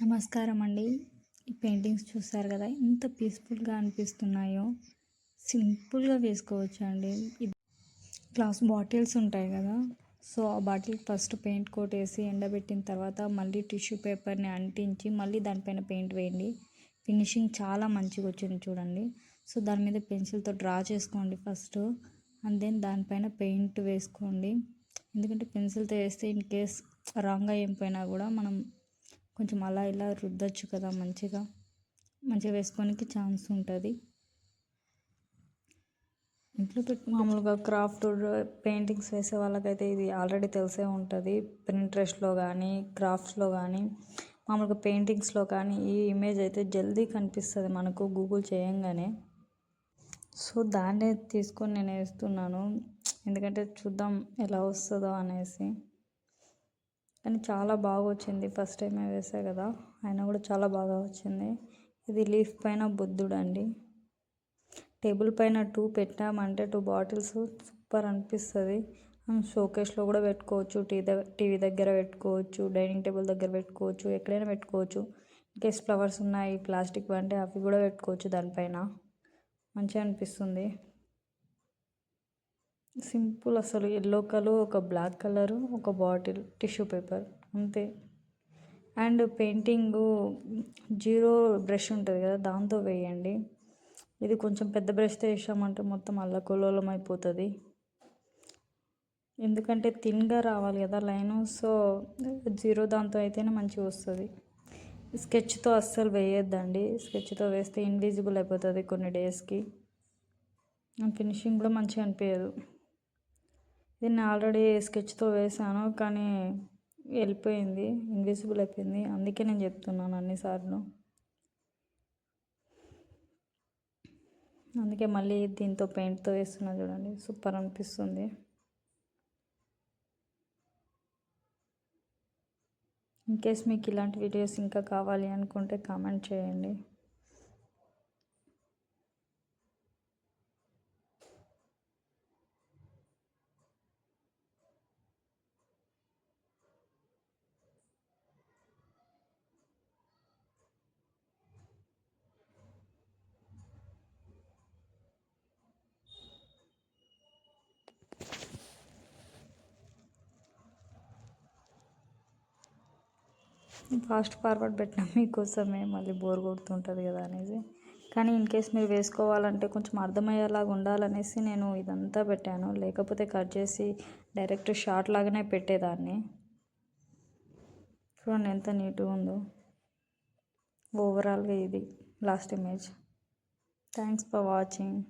నమస్కారం అండి. ఈ పెయింటింగ్స్ చూస్తారు కదా ఎంత పీస్ఫుల్గా అనిపిస్తున్నాయో. సింపుల్గా వేసుకోవచ్చు అండి? గ్లాస్ బాటిల్స్ ఉంటాయి కదా సో ఆ బాటిల్ ఫస్ట్ పెయింట్ కోట్ వేసి ఎండబెట్టిన తర్వాత మళ్ళీ టిష్యూ పేపర్ని అంటించి మళ్ళీ దానిపైన పెయింట్ వేయండి. ఫినిషింగ్ చాలా మంచిగా వచ్చింది చూడండి. సో దాని మీద పెన్సిల్తో డ్రా చేసుకోండి ఫస్ట్ అండ్ దెన్ దానిపైన పెయింట్ వేసుకోండి. ఎందుకంటే పెన్సిల్తో వేస్తే ఇన్ కేస్ రాంగ్గా ఏం పోయినా కూడా మనం కొంచెం అలా ఇలా రుద్దచ్చు కదా మంచిగా. మంచిగా వేసుకోనికి ఛాన్స్ ఉంటుంది. ఇంట్లో పెట్టి మామూలుగా క్రాఫ్ట్ పెయింటింగ్స్ వేసే వాళ్ళకైతే ఇది ఆల్రెడీ తెలిసే ఉంటుంది. ప్రింట్రెస్ట్లో కానీ క్రాఫ్ట్స్లో కానీ మామూలుగా పెయింటింగ్స్లో కానీ ఈ ఇమేజ్ అయితే జల్దీ కనిపిస్తుంది మనకు గూగుల్ చేయంగానే. సో దాన్నే తీసుకొని నేను వేస్తున్నాను. ఎందుకంటే చూద్దాం ఎలా వస్తుందో అనేసి. కానీ చాలా బాగా వచ్చింది. ఫస్ట్ టైం వేసా కదా అయినా కూడా చాలా బాగా వచ్చింది. ఇది లీఫ్ పైన బుద్ధుడు అండి టేబుల్ పైన టూ పెట్టామంటే టూ బాటిల్స్ సూపర్ అనిపిస్తుంది. షోకేస్లో కూడా పెట్టుకోవచ్చు టీ టీవీ దగ్గర పెట్టుకోవచ్చు డైనింగ్ టేబుల్ దగ్గర పెట్టుకోవచ్చు ఎక్కడైనా పెట్టుకోవచ్చు. ఇంకేస్ ఫ్లవర్స్ ఉన్నాయి ప్లాస్టిక్ అంటే అవి కూడా పెట్టుకోవచ్చు దానిపైన. మంచిగా అనిపిస్తుంది. సింపుల్ అసలు ఎల్లో కలర్ ఒక బ్లాక్ కలరు ఒక బాటిల్ టిష్యూ పేపర్ అంతే. అండ్ పెయింటింగ్ జీరో బ్రష్ ఉంటుంది కదా దాంతో వేయండి. ఇది కొంచెం పెద్ద బ్రష్తో వేసామంటే మొత్తం అల్లకొలోలం అయిపోతుంది. ఎందుకంటే థిన్గా రావాలి కదా లైను సో జీరో దాంతో అయితేనే మంచిగా వస్తుంది. స్కెచ్తో అస్సలు వేయొద్దండి. స్కెచ్తో వేస్తే ఇన్విజిబుల్ అయిపోతుంది కొన్ని డేస్కి. ఫినిషింగ్ కూడా మంచిగా అనిపించదు దీన్ని ఆల్రెడీ స్కెచ్తో వేసాను కానీ వెళ్ళిపోయింది ఇన్విజిబుల్ అయిపోయింది. అందుకే నేను చెప్తున్నాను అన్నిసార్లు. అందుకే మళ్ళీ దీంతో పెయింట్తో వేస్తున్నా చూడండి. సూపర్ అనిపిస్తుంది. ఇన్ కేస్ మీకు ఇలాంటి వీడియోస్ ఇంకా కావాలి అనుకుంటే కామెంట్ చేయండి. ఫాస్ట్ ఫార్వర్డ్ పెట్టినా మీకోసమే మళ్ళీ బోర్ కొడుతుంటుంది కదా అనేసి. కానీ ఇన్ కేస్ మీరు వేసుకోవాలంటే కొంచెం అర్థమయ్యేలాగా ఉండాలనేసి నేను ఇదంతా పెట్టాను. లేకపోతే కట్ చేసి డైరెక్ట్ షార్ట్ లాగానే పెట్టేదాన్ని. చూడండి ఎంత నీట్గా ఉందో. ఓవరాల్గా ఇది last image. Thanks for watching